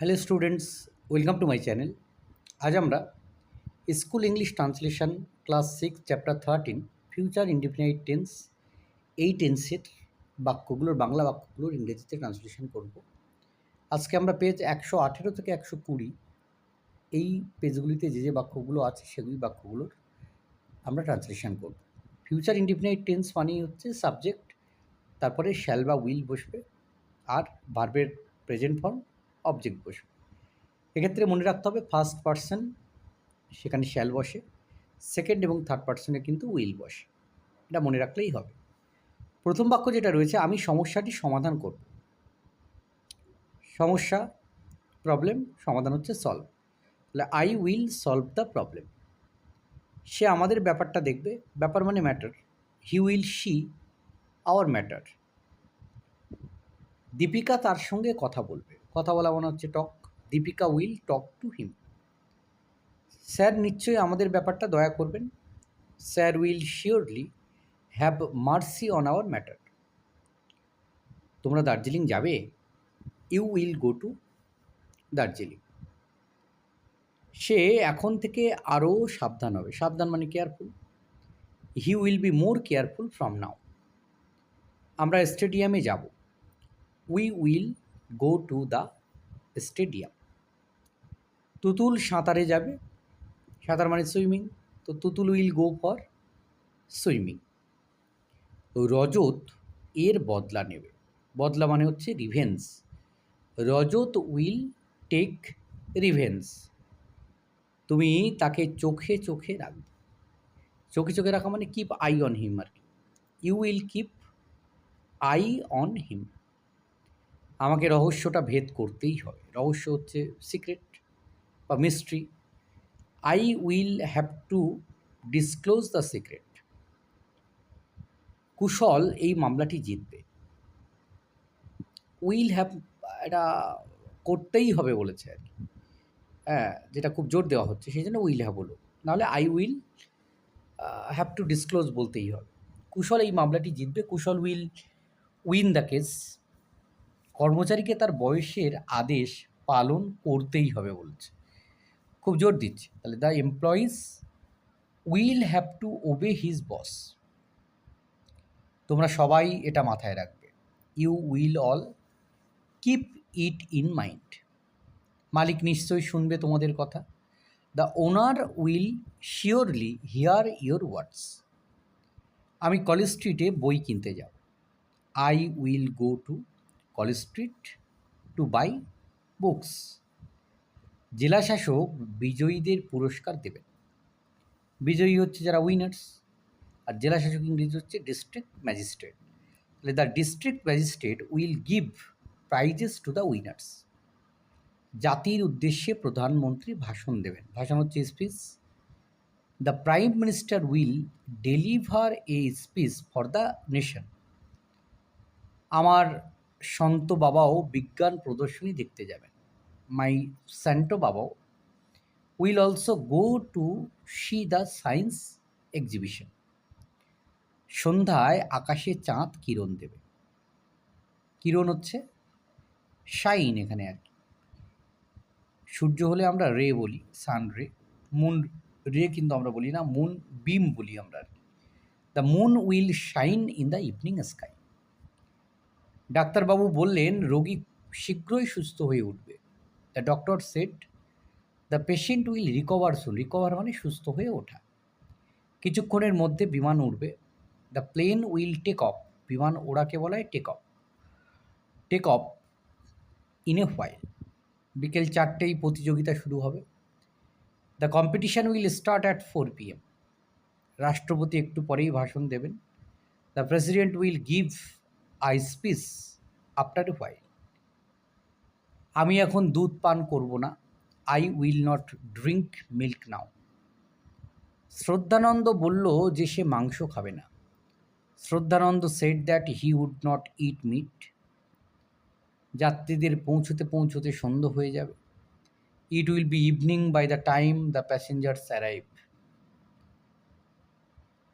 Hello students, welcome to my channel. আজ আমরা school English translation class six, chapter thirteen, future independent tense এই টেন্সের বাক্যগুলোর, বাংলা বাক্যগুলোর ইংরেজিতে translation করব। আজকে আমরা পেজ একশো আঠেরো থেকে একশো কুড়ি, এই পেজগুলিতে যে যে বাক্যগুলো আছে সেগুলি বাক্যগুলোর আমরা ট্রান্সলেশন করব। ফিউচার ইন্ডিপেন্ডেন্ট টেন্স মানেই হচ্ছে সাবজেক্ট, তারপরে শ্যাল বা উইল বসবে, আর ভার্বের প্রেজেন্ট ফর্ম অবজেক্ট বসবে এক্ষেত্রে মনে রাখতে হবে ফার্স্ট পার্সন সেখানে শ্যাল বসে। সেকেন্ড এবং থার্ড পার্সনে কিন্তু উইল বসে। এটা মনে রাখলেই হবে। প্রথম বাক্য যেটা রয়েছে, আমি সমস্যাটি সমাধান করব। সমস্যা প্রবলেম সমাধান হচ্ছে সলভ তাহলে I will solve the problem সে আমাদের ব্যাপারটা দেখবে। ব্যাপার মানে matter he will she our matter Deepika তার সঙ্গে কথা বলবে। কথা বলা মনে হচ্ছে talk, Deepika will talk to him. Sir, নিশ্চয়ই আমাদের ব্যাপারটা দয়া করবেন। Sir will surely have mercy on our matter. তোমরা দার্জিলিং যাবে? You will go to Darjeeling. সে এখন থেকে আরও সাবধান হবে। সাবধান মানে careful. He will be more careful from now. আমরা স্টেডিয়ামে যাব। We will go to the stadium Tutul সাঁতারে যাবে। সাঁতার মানে সুইমিং তো Tutul will go for swimming Rajat এর বদলা নেবে। বদলা মানে হচ্ছে revenge Rajat will take revenge তুমি তাকে চোখে চোখে রাখবে। চোখে চোখে রাখা মানে কিপ আই অন হিম আর কি। You will keep eye on him আমাকে রহস্যটা ভেদ করতেই হবে। রহস্য হচ্ছে সিক্রেট বা mystery I will have to disclose the secret Kushal এই মামলাটি জিতবে। উইল হ্যাভ এটা করতেই হবে বলেছে আর কি। হ্যাঁ যেটা খুব জোর দেওয়া হচ্ছে, সেই জন্য উইল হ্যাভ বলো নাহলে I will have to disclose বলতেই হবে। কুশল এই মামলাটি জিতবে। Kushal will win the case কর্মচারীকে তার বয়সের আদেশ পালন করতেই হবে বলছে। খুব জোর দিচ্ছে। তাহলে the employees will have to obey his boss তোমরা সবাই এটা মাথায় রাখবে। You will all keep it in mind মালিক নিশ্চয়ই শুনবে তোমাদের কথা। The owner will surely hear your words আমি কলেজ স্ট্রিটে বই কিনতে যাব। I will go to College Street to buy books. জেলাশাসক বিজয়ীদের পুরস্কার দেবেন। বিজয়ী হচ্ছে যারা উইনার্স আর জেলাশাসক ইংরেজি হচ্ছে ডিস্ট্রিক্ট ম্যাজিস্ট্রেট তাহলে the district magistrate will give prizes to the winners জাতির উদ্দেশ্যে প্রধানমন্ত্রী ভাষণ দেবেন। ভাষণ হচ্ছে speech the prime minister will deliver a speech for the nation আমার সন্ত বাবাও বিজ্ঞান প্রদর্শনী দেখতে যাবেন। মাই স্যান্টো বাবাও will also go to see the science exhibition. সন্ধ্যায় আকাশে চাঁদ কিরণ দেবে। কিরণ হচ্ছে শাইন এখানে আর কি। সূর্য হলে আমরা রে বলি, সান রে। মুন রে কিন্তু আমরা বলি না, মুন বিম বলি আমরা আর কি। The moon will shine in the evening sky. ডাক্তারবাবু বললেন, রোগী শীঘ্রই সুস্থ হয়ে উঠবে। The doctor said the patient will recover soon recover মানে সুস্থ হয়ে ওঠা। কিছুক্ষণের মধ্যে বিমান উঠবে the plane will take off বিমান ওড়াকে বলা হয় take off take off in a while বিকেল চারটেই প্রতিযোগিতা শুরু হবে। The competition will start at four P M রাষ্ট্রপতি একটু পরেই ভাষণ দেবেন। The president will give a speech after a while আমি এখন দুধ পান করব না। I will not drink milk now Shraddhananda বলল যে সে মাংস খাবে না। Shraddhananda said that he would not eat meat যাত্রীদের পৌঁছতে পৌঁছতে সন্ধ্যা হয়ে যাবে। It will be evening by the time the passengers arrive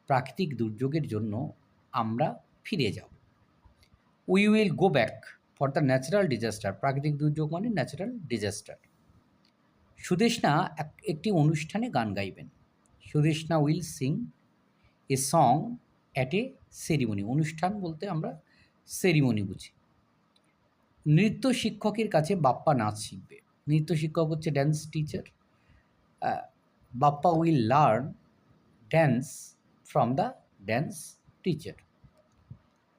প্রাকৃতিক দুর্যোগের জন্য আমরা ফিরে যাব। We will go back for the natural disaster প্রাকৃতিক দুর্যোগ মানে ন্যাচারাল ডিজাস্টার সুদেশনা এক- একটি অনুষ্ঠানে গান গাইবেন। Sudeshna will sing a song at a ceremony অনুষ্ঠান বলতে আমরা সেরিমনি বুঝি। নৃত্য শিক্ষকের কাছে বাপ্পা নাচ শিখবে। নৃত্য শিক্ষক হচ্ছে dance teacher Bappa will learn dance from the dance teacher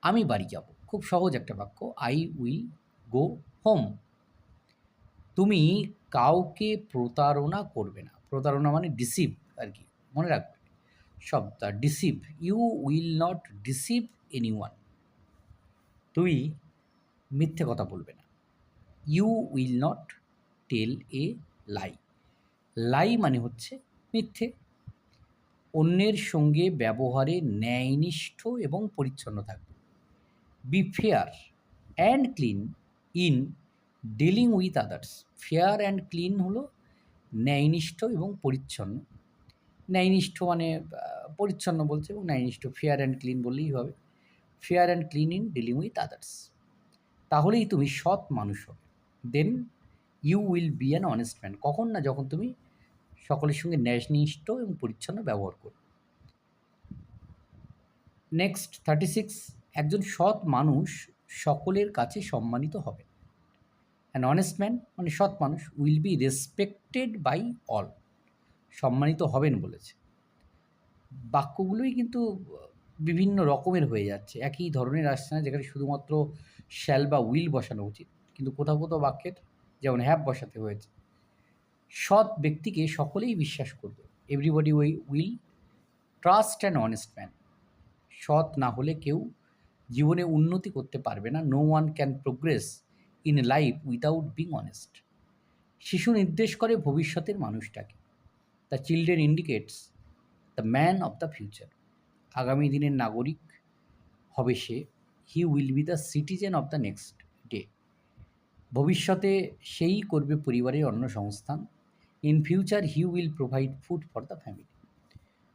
আমি বাড়ি যাব। খুব সহজ একটা বাক্য আই উইল গো হোম তুমি কাউকে প্রতারণা করবে না। প্রতারণা মানে ডিসিভ আর কি, মনে রাখবে। শব্দ deceive you will not deceive anyone তুই মিথ্যে কথা বলবে না। You will not tell a lie lie মানে হচ্ছে মিথ্যে। অন্যের সঙ্গে ব্যবহারে ন্যায়নিষ্ঠ এবং পরিচ্ছন্ন থাকবে। Be fair and clean in dealing with others fair and clean হলো ন্যায়নিষ্ঠ এবং পরিচ্ছন্ন। ন্যায়নিষ্ঠ মানে পরিচ্ছন্ন বলছে এবং ন্যায়নিষ্ঠ। ফেয়ার অ্যান্ড ক্লিন বললেই হবে। Fair and clean in dealing with others তাহলেই তুমি সৎ মানুষ হবে। Then you will be an honest man কখন না যখন তুমি সকলের সঙ্গে ন্যায়নিষ্ঠ এবং পরিচ্ছন্ন ব্যবহার করো নেক্সট থার্টি সিক্স একজন সৎ মানুষ সকলের কাছে সম্মানিত হবে। অ্যান অনেস্ট ম্যান মানে সৎ মানুষ will be respected by all সম্মানিত হবেন বলেছে। বাক্যগুলোই কিন্তু বিভিন্ন রকমের হয়ে যাচ্ছে। একই ধরনের আসছে না, যেখানে শুধুমাত্র শ্যাল বা উইল বসানো উচিত। কিন্তু কোথাও কোথাও বাক্যের যেমন হ্যাপ বসাতে হয়েছে। সৎ ব্যক্তিকে সকলেই বিশ্বাস করবে। এভরিবডি ওই will trust an honest man সৎ না হলে কেউ জীবনে উন্নতি করতে পারবে না। No one can progress in life without being honest শিশু নির্দেশ করে ভবিষ্যতের মানুষটাকে। The children indicates the man of the future আগামী দিনের নাগরিক হবে সে। He will be the citizen of the next day ভবিষ্যতে সেই করবে পরিবারের অন্য সংস্থান। In future he will provide food for the family